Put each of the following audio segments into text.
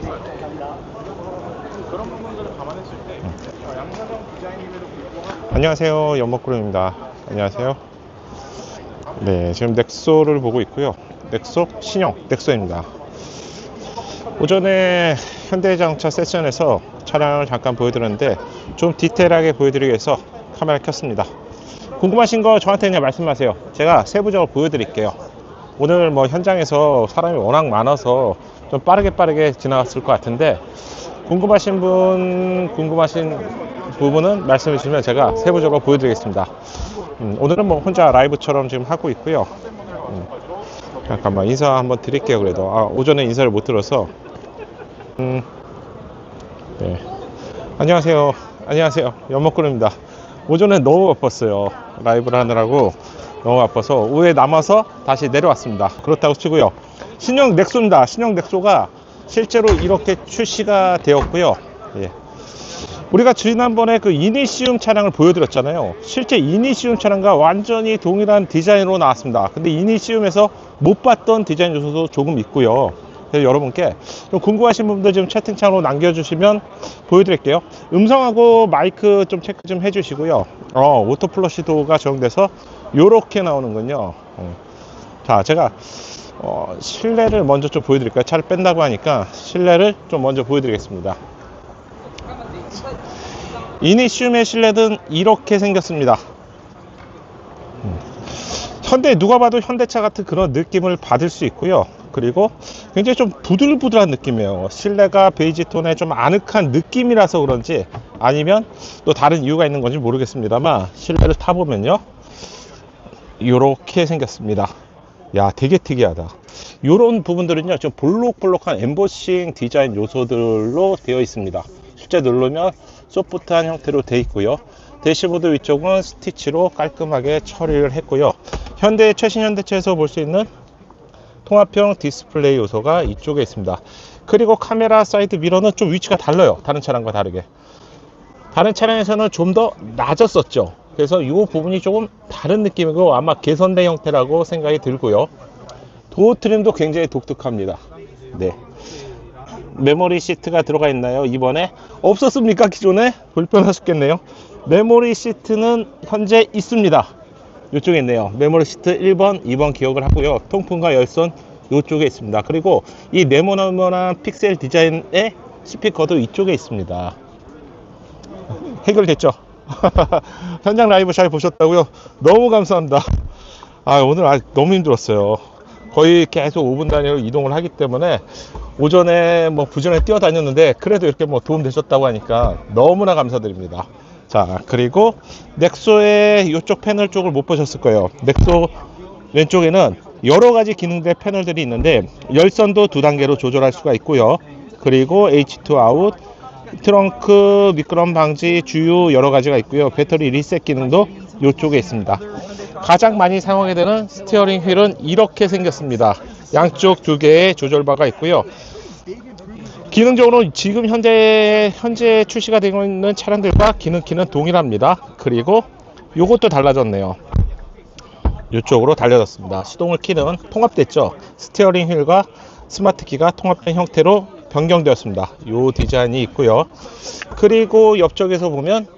불구하고 안녕하세요. 연목구름입니다. 안녕하세요. 네, 지금 넥소를 보고 있고요. 넥소 신형 넥소입니다. 오전에 현대자동차 세션에서 차량을 잠깐 보여드렸는데 좀 디테일하게 보여드리기 위해서 카메라 켰습니다. 궁금하신 거 저한테 그냥 말씀하세요. 제가 세부적으로 보여드릴게요. 오늘 뭐 현장에서 사람이 워낙 많아서 좀 빠르게 빠르게 지나갔을 것 같은데 궁금하신 분 궁금하신 부분은 말씀해 주시면 제가 세부적으로 보여드리겠습니다. 음, 오늘은 뭐 혼자 라이브처럼 지금 하고 있고요. 음, 잠깐만 인사 한번 드릴게요. 그래도 아, 오전에 인사를 못 들어서 음, 네. 안녕하세요. 안녕하세요. 연목구름입니다. 오전에 너무 바빴어요. 라이브를 하느라고 너무 바빠서 오후에 남아서 다시 내려왔습니다. 그렇다고 치고요. 신형 넥소입니다. 신형 넥소가 실제로 이렇게 출시가 되었고요. 예. 우리가 지난번에 그 이니시움 차량을 보여드렸잖아요. 실제 이니시움 차량과 완전히 동일한 디자인으로 나왔습니다. 근데 이니시움에서 못 봤던 디자인 요소도 조금 있고요. 그래서 여러분께 좀 궁금하신 분들 지금 채팅창으로 남겨주시면 보여드릴게요. 음성하고 마이크 좀 체크 좀 해주시고요. 어, 오토 플러시도가 적용돼서 이렇게 나오는군요. 어. 자, 제가 어, 실내를 먼저 좀 보여드릴까요? 차를 뺀다고 하니까 실내를 좀 먼저 보여드리겠습니다. 이니시움의 실내는 이렇게 생겼습니다. 음. 현대 누가 봐도 현대차 같은 그런 느낌을 받을 수 있고요. 그리고 굉장히 좀 부들부들한 느낌이에요. 실내가 베이지 톤의 좀 아늑한 느낌이라서 그런지 아니면 또 다른 이유가 있는 건지 모르겠습니다만 실내를 타보면요. 이렇게 생겼습니다. 야, 되게 특이하다. 이런 부분들은요, 좀 볼록볼록한 엠보싱 디자인 요소들로 되어 있습니다. 실제 누르면 소프트한 형태로 되어 있고요. 대시보드 위쪽은 스티치로 깔끔하게 처리를 했고요. 현대 최신 현대차에서 볼 수 있는 통합형 디스플레이 요소가 이쪽에 있습니다. 그리고 카메라 사이드 미러는 좀 위치가 달라요. 다른 차량과 다르게. 다른 차량에서는 좀 더 낮았었죠. 그래서 이 부분이 조금 다른 느낌이고 아마 개선된 형태라고 생각이 들고요. 도어 트림도 굉장히 독특합니다. 네. 메모리 시트가 들어가 있나요? 이번에 없었습니까? 기존에 불편하셨겠네요. 메모리 시트는 현재 있습니다. 이쪽에 있네요. 메모리 시트 1번, 2번 기억을 하고요. 통풍과 열선 이쪽에 있습니다. 그리고 이 네모나모난 픽셀 디자인의 스피커도 이쪽에 있습니다. 해결됐죠? 현장 라이브 잘 보셨다고요? 너무 감사합니다. 아, 오늘 아, 너무 힘들었어요. 거의 계속 5분 단위로 이동을 하기 때문에 오전에 뭐 부전에 뛰어다녔는데 그래도 이렇게 뭐 도움 되셨다고 하니까 너무나 감사드립니다. 자, 그리고 넥소의 이쪽 패널 쪽을 못 보셨을 거예요. 넥소 왼쪽에는 여러 가지 기능들의 패널들이 있는데 열선도 두 단계로 조절할 수가 있고요. 그리고 H2 아웃, 트렁크 미끄럼 방지 주유 여러 가지가 있고요. 배터리 리셋 기능도 이쪽에 있습니다. 가장 많이 사용하게 되는 스티어링 휠은 이렇게 생겼습니다. 양쪽 두 개의 조절바가 있고요. 기능적으로 지금 현재 현재 출시가 되고 있는 차량들과 기능키는 동일합니다. 그리고 요것도 달라졌네요. 이쪽으로 달려졌습니다. 시동을 키는 통합됐죠. 스티어링 휠과 스마트 키가 통합된 형태로 변경되었습니다. 요 디자인이 있고요. 그리고 옆쪽에서 보면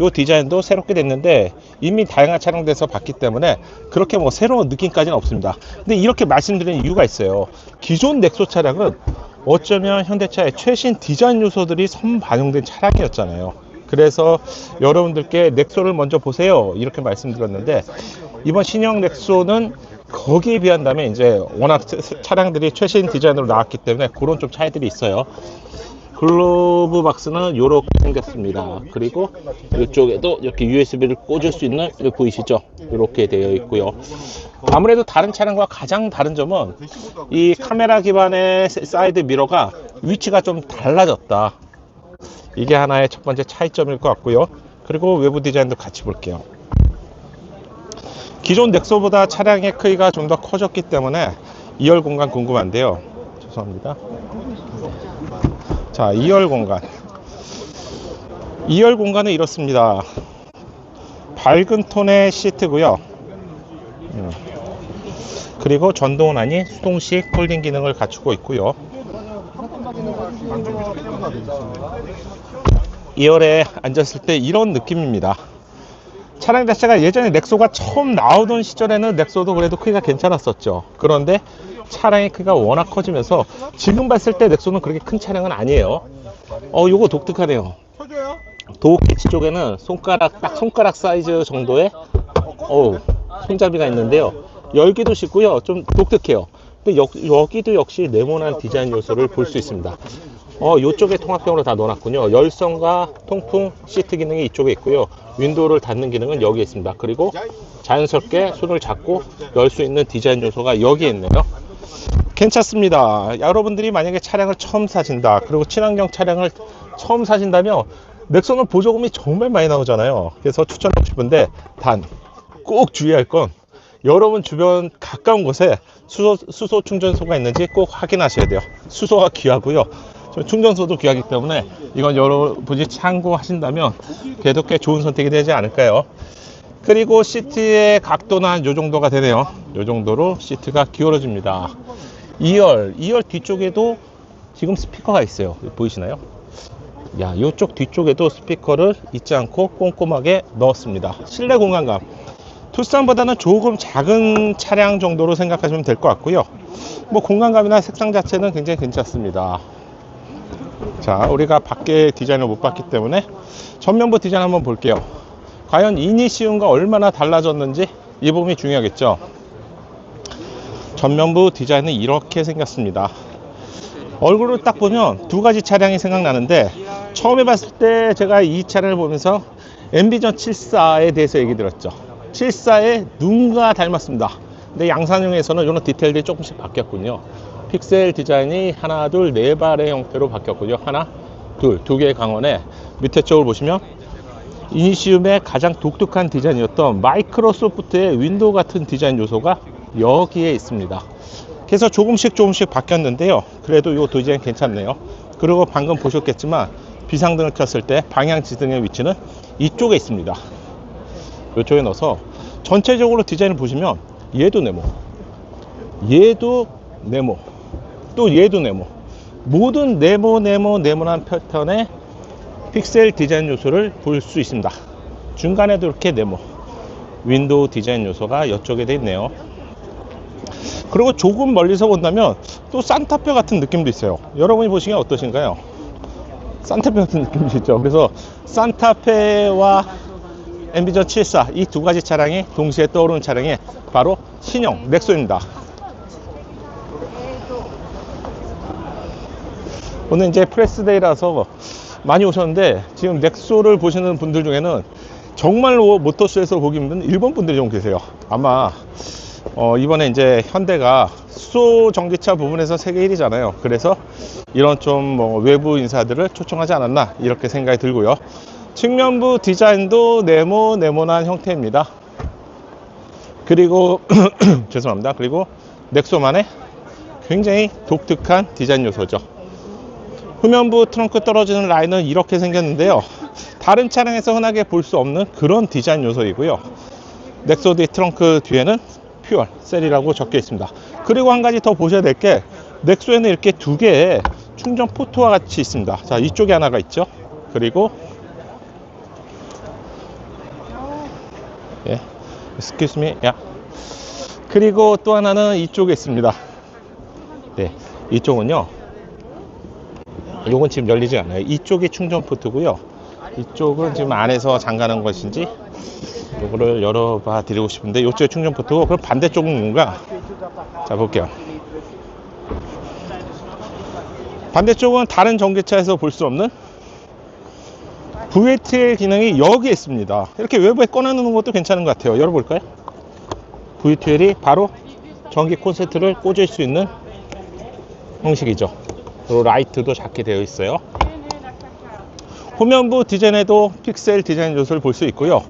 요 디자인도 새롭게 됐는데 이미 다양한 차량들에서 봤기 때문에 그렇게 뭐 새로운 느낌까지는 없습니다. 근데 이렇게 말씀드리는 이유가 있어요. 기존 넥소 차량은 어쩌면 현대차의 최신 디자인 요소들이 선반영된 차량이었잖아요. 그래서 여러분들께 넥소를 먼저 보세요. 이렇게 말씀드렸는데 이번 신형 넥소는 거기에 비한다면 이제 워낙 차량들이 최신 디자인으로 나왔기 때문에 그런 좀 차이들이 있어요. 글로브 박스는 이렇게 생겼습니다. 그리고 이쪽에도 이렇게 USB를 꽂을 수 있는 보이시죠? 이렇게 되어 있고요. 아무래도 다른 차량과 가장 다른 점은 이 카메라 기반의 사이드 미러가 위치가 좀 달라졌다. 이게 하나의 첫 번째 차이점일 것 같고요. 그리고 외부 디자인도 같이 볼게요. 기존 넥소보다 차량의 크기가 좀 더 커졌기 때문에 2열 공간 궁금한데요. 죄송합니다. 자, 2열 공간. 2열 공간은 이렇습니다. 밝은 톤의 시트고요. 음. 그리고 전동은 아닌 수동식 폴딩 기능을 갖추고 있고요. 2열에 앉았을 때 이런 느낌입니다. 차량 자체가 예전에 넥소가 처음 나오던 시절에는 넥소도 그래도 크기가 괜찮았었죠. 그런데 차량의 크기가 워낙 커지면서 지금 봤을 때 넥소는 그렇게 큰 차량은 아니에요. 어, 요거 독특하네요. 도어키치 쪽에는 손가락, 딱 손가락 사이즈 정도의 어우, 손잡이가 있는데요. 열기도 쉽고요. 좀 독특해요. 근데 여, 여기도 역시 네모난 디자인 요소를 볼 수 있습니다. 어, 이쪽에 통합형으로 다 넣어놨군요. 열선과 통풍 시트 기능이 이쪽에 있고요. 윈도우를 닫는 기능은 여기에 있습니다. 그리고 자연스럽게 손을 잡고 열 수 있는 디자인 요소가 여기에 있네요. 괜찮습니다. 여러분들이 만약에 차량을 처음 사신다. 그리고 친환경 차량을 처음 사신다면 넥소는 보조금이 정말 많이 나오잖아요. 그래서 추천하고 싶은데 단 꼭 주의할 건 여러분 주변 가까운 곳에 수소, 수소 충전소가 있는지 꼭 확인하셔야 돼요. 수소가 귀하고요. 저 충전소도 귀하기 때문에 이건 여러분이 참고하신다면 그래도 꽤 좋은 선택이 되지 않을까요? 그리고 시트의 각도는 한요 정도가 되네요. 요 정도로 시트가 기울어집니다. 2열, 2열 뒤쪽에도 지금 스피커가 있어요. 보이시나요? 야, 이쪽 뒤쪽에도 스피커를 잊지 않고 꼼꼼하게 넣었습니다. 실내 공간감. 투싼보다는 조금 작은 차량 정도로 생각하시면 될 것 같고요. 뭐 공간감이나 색상 자체는 굉장히 괜찮습니다. 자, 우리가 밖에 디자인을 못 봤기 때문에 전면부 디자인 한번 볼게요. 과연 이니시움과 얼마나 달라졌는지 이 부분이 중요하겠죠. 전면부 디자인은 이렇게 생겼습니다. 얼굴을 딱 보면 두 가지 차량이 생각나는데 처음에 봤을 때 제가 이 차량을 보면서 엠비전 74에 대해서 얘기 들었죠. 74의 눈과 닮았습니다. 근데 양산형에서는 이런 디테일들이 조금씩 바뀌었군요. 픽셀 디자인이 하나, 둘, 네 발의 형태로 바뀌었군요. 하나, 둘, 두 개의 강원에 밑에 쪽을 보시면 이니시움의 가장 독특한 디자인이었던 마이크로소프트의 윈도우 같은 디자인 요소가 여기에 있습니다. 그래서 조금씩 조금씩 바뀌었는데요. 그래도 이 디자인 괜찮네요. 그리고 방금 보셨겠지만 비상등을 켰을 때 방향 지등의 위치는 이쪽에 있습니다. 이쪽에 넣어서 전체적으로 디자인을 보시면 얘도 네모, 얘도 네모, 또 얘도 네모. 모든 네모, 네모, 네모난 패턴의 픽셀 디자인 요소를 볼 수 있습니다. 중간에도 이렇게 네모, 윈도우 디자인 요소가 이쪽에 돼 있네요. 그리고 조금 멀리서 본다면 또 산타페 같은 느낌도 있어요. 여러분이 보시기에 어떠신가요? 산타페 같은 느낌이 있죠. 그래서 산타페와 엠비전 74 이 두 가지 차량이 동시에 떠오르는 차량이 바로 신형 넥소입니다. 오늘 이제 프레스데이라서 많이 오셨는데 지금 넥소를 보시는 분들 중에는 정말로 모터쇼에서 보기 힘든 일본 분들이 좀 계세요. 아마 어, 이번에 이제 현대가 수소 전기차 부분에서 세계 1위잖아요. 그래서 이런 좀 뭐 외부 인사들을 초청하지 않았나 이렇게 생각이 들고요. 측면부 디자인도 네모 네모난 형태입니다. 그리고 죄송합니다. 그리고 넥소만의 굉장히 독특한 디자인 요소죠. 후면부 트렁크 떨어지는 라인은 이렇게 생겼는데요. 다른 차량에서 흔하게 볼 수 없는 그런 디자인 요소이고요. 넥소디 트렁크 뒤에는 퓨얼 셀이라고 적혀 있습니다. 그리고 한 가지 더 보셔야 될 게 넥소에는 이렇게 두 개의 충전 포트와 같이 있습니다. 자, 이쪽에 하나가 있죠. 그리고 예, excuse me, 야. 그리고 또 하나는 이쪽에 있습니다. 네, 이쪽은요. 요건 지금 열리지 않아요. 이쪽이 충전 포트고요. 이쪽은 지금 안에서 잠가는 것인지 요거를 열어봐 드리고 싶은데 이쪽에 충전 포트고 그럼 반대쪽은 뭔가 자 볼게요. 반대쪽은 다른 전기차에서 볼 수 없는 VTL 기능이 여기에 있습니다. 이렇게 외부에 꺼내놓는 것도 괜찮은 것 같아요. 열어볼까요? VTL이 바로 전기 콘센트를 꽂을 수 있는 형식이죠. 그리고 라이트도 작게 되어 있어요. 후면부 디자인에도 픽셀 디자인 요소를 볼 수 있고요.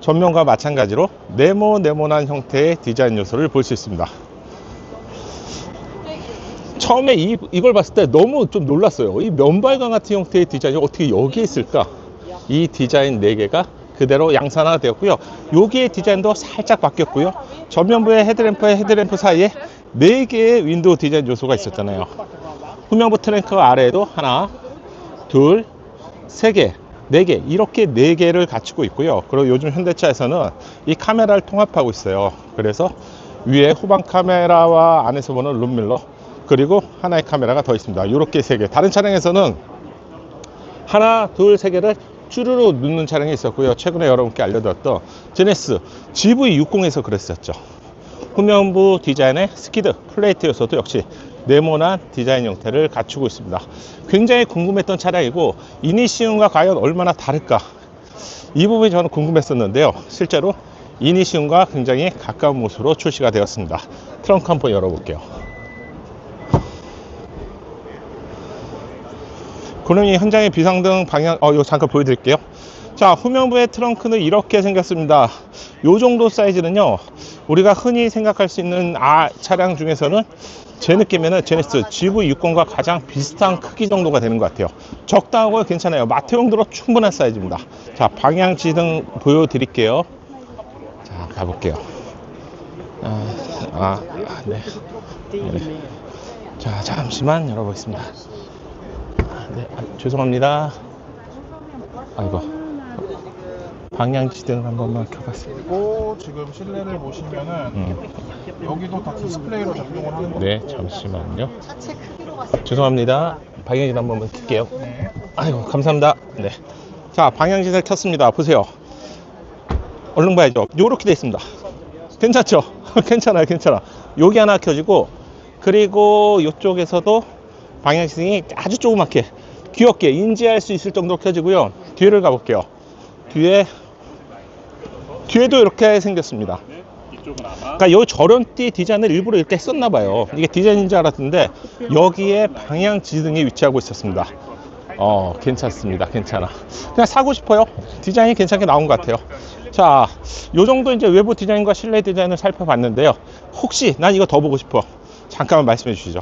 전면과 마찬가지로 네모 네모난 형태의 디자인 요소를 볼 수 있습니다. 처음에 이, 이걸 봤을 때 너무 좀 놀랐어요. 이 면발관 같은 형태의 디자인이 어떻게 여기에 있을까? 이 디자인 4개가 그대로 양산화 되었고요. 여기의 디자인도 살짝 바뀌었고요. 전면부의 헤드램프와 헤드램프 사이에 4개의 윈도우 디자인 요소가 있었잖아요. 후면부 트렁크 아래에도 하나, 둘, 세 개, 네 개, 이렇게 네 개를 갖추고 있고요. 그리고 요즘 현대차에서는 이 카메라를 통합하고 있어요. 그래서 위에 후방 카메라와 안에서 보는 룸밀러, 그리고 하나의 카메라가 더 있습니다. 이렇게 세 개. 다른 차량에서는 하나, 둘, 세 개를 쭈루루 넣는 차량이 있었고요. 최근에 여러분께 알려드렸던 제네스 GV60에서 그랬었죠. 후면부 디자인의 스키드 플레이트에서도 역시 네모난 디자인 형태를 갖추고 있습니다. 굉장히 궁금했던 차량이고 이니시움과 과연 얼마나 다를까 이 부분이 저는 궁금했었는데요. 실제로 이니시움과 굉장히 가까운 모습으로 출시가 되었습니다. 트렁크 한번 열어볼게요. 고령이 현장의 비상등 방향, 어, 이거 잠깐 보여드릴게요. 자, 후면부의 트렁크는 이렇게 생겼습니다. 요 정도 사이즈는요, 우리가 흔히 생각할 수 있는 아, 차량 중에서는 제 느낌에는 제네스 GV60과 가장 비슷한 크기 정도가 되는 것 같아요. 적당하고 괜찮아요. 마트용 들어 충분한 사이즈입니다. 자, 방향 지등 보여드릴게요. 자, 가볼게요. 아, 아. 네. 자, 잠시만 열어보겠습니다. 네, 아, 죄송합니다. 아이고. 방향 지등 한 번만 켜봤습니다. 그리고 지금 실내를 보시면은 음, 여기도 다 디스플레이로 작동을 하는 거고 네, 잠시만요. 자체 크기로 봤을 죄송합니다. 방향 지등 한 번만 켤게요. 네. 아이고, 감사합니다. 네. 자, 방향 지등을 켰습니다. 보세요. 얼른 봐야죠. 요렇게 돼 있습니다. 괜찮죠? 괜찮아요, 괜찮아. 여기 하나 켜지고, 그리고 이쪽에서도 방향 지등이 아주 조그맣게 귀엽게 인지할 수 있을 정도로 켜지고요. 뒤를 가볼게요. 뒤에 뒤에도 이렇게 생겼습니다. 그러니까 요 저런띠 디자인을 일부러 이렇게 했었나 봐요. 이게 디자인인 줄 알았는데 여기에 방향 지등이 위치하고 있었습니다. 어, 괜찮습니다. 괜찮아. 그냥 사고 싶어요. 디자인이 괜찮게 나온 것 같아요. 자, 요 정도 이제 외부 디자인과 실내 디자인을 살펴봤는데요. 혹시 난 이거 더 보고 싶어. 잠깐만 말씀해 주시죠.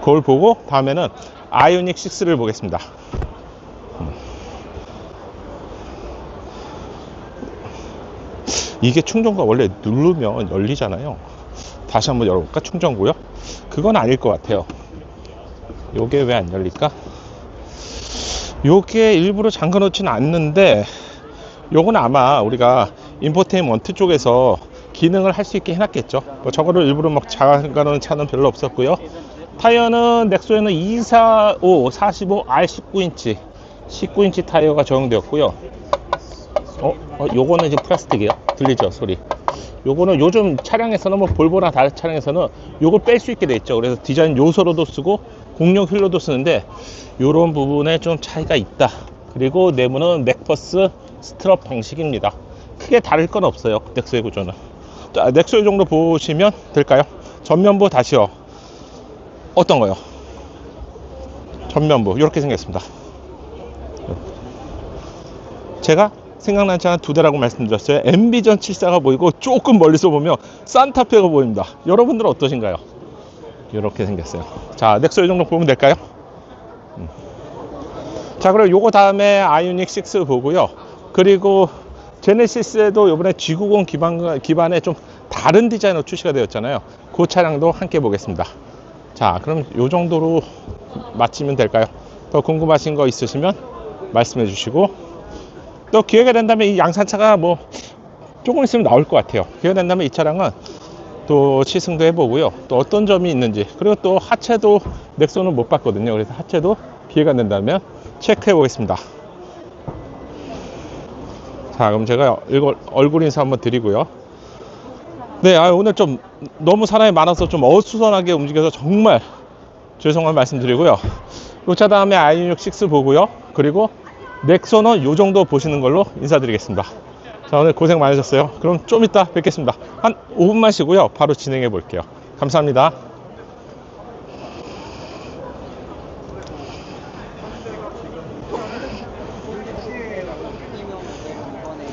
그걸 보고 다음에는 아이오닉 6를 보겠습니다. 이게 충전구가 원래 누르면 열리잖아요. 다시 한번 열어볼까? 충전구요? 그건 아닐 것 같아요. 요게 왜 안 열릴까? 요게 일부러 잠가 놓지는 않는데 요건 아마 우리가 인포테인먼트 쪽에서 기능을 할 수 있게 해놨겠죠. 뭐 저거를 일부러 막 잠가 놓은 차는 별로 없었고요. 타이어는 넥소에는 245, 45, R19인치, 19인치 타이어가 적용되었고요. 어, 어, 요거는 이제 플라스틱이에요. 들리죠, 소리. 요거는 요즘 차량에서는 뭐 볼보나 다른 차량에서는 요걸 뺄 수 있게 돼 있죠. 그래서 디자인 요소로도 쓰고 공룡 휠로도 쓰는데 요런 부분에 좀 차이가 있다. 그리고 내부는 맥퍼스 스트럽 방식입니다. 크게 다를 건 없어요. 넥소의 구조는. 자, 넥소의 정도 보시면 될까요? 전면부 다시요. 어떤 거요? 전면부 이렇게 생겼습니다. 제가 생각난 차는 두 대라고 말씀드렸어요. 엠비전 74가 보이고 조금 멀리서 보면 산타페가 보입니다. 여러분들은 어떠신가요? 이렇게 생겼어요. 자, 넥소 이 정도 보면 될까요? 음. 자, 그리고 요거 다음에 아이오닉 6 보고요. 그리고 제네시스에도 이번에 G90 기반, 기반의 좀 다른 디자인으로 출시가 되었잖아요. 그 차량도 함께 보겠습니다. 자, 그럼 요 정도로 마치면 될까요? 더 궁금하신 거 있으시면 말씀해 주시고 또 기회가 된다면 이 양산차가 뭐 조금 있으면 나올 것 같아요. 기회가 된다면 이 차량은 또 시승도 해보고요. 또 어떤 점이 있는지 그리고 또 하체도 넥소는 못 봤거든요. 그래서 하체도 기회가 된다면 체크해 보겠습니다. 자, 그럼 제가 얼굴, 얼굴 인사 한번 드리고요. 네, 아, 오늘 좀 너무 사람이 많아서 좀 어수선하게 움직여서 정말 죄송한 말씀 드리고요. 요차 다음에 i6 6 보고요. 그리고 넥소는 요 정도 보시는 걸로 인사드리겠습니다. 자, 오늘 고생 많으셨어요. 그럼 좀 이따 뵙겠습니다. 한 5분만 쉬고요. 바로 진행해 볼게요. 감사합니다.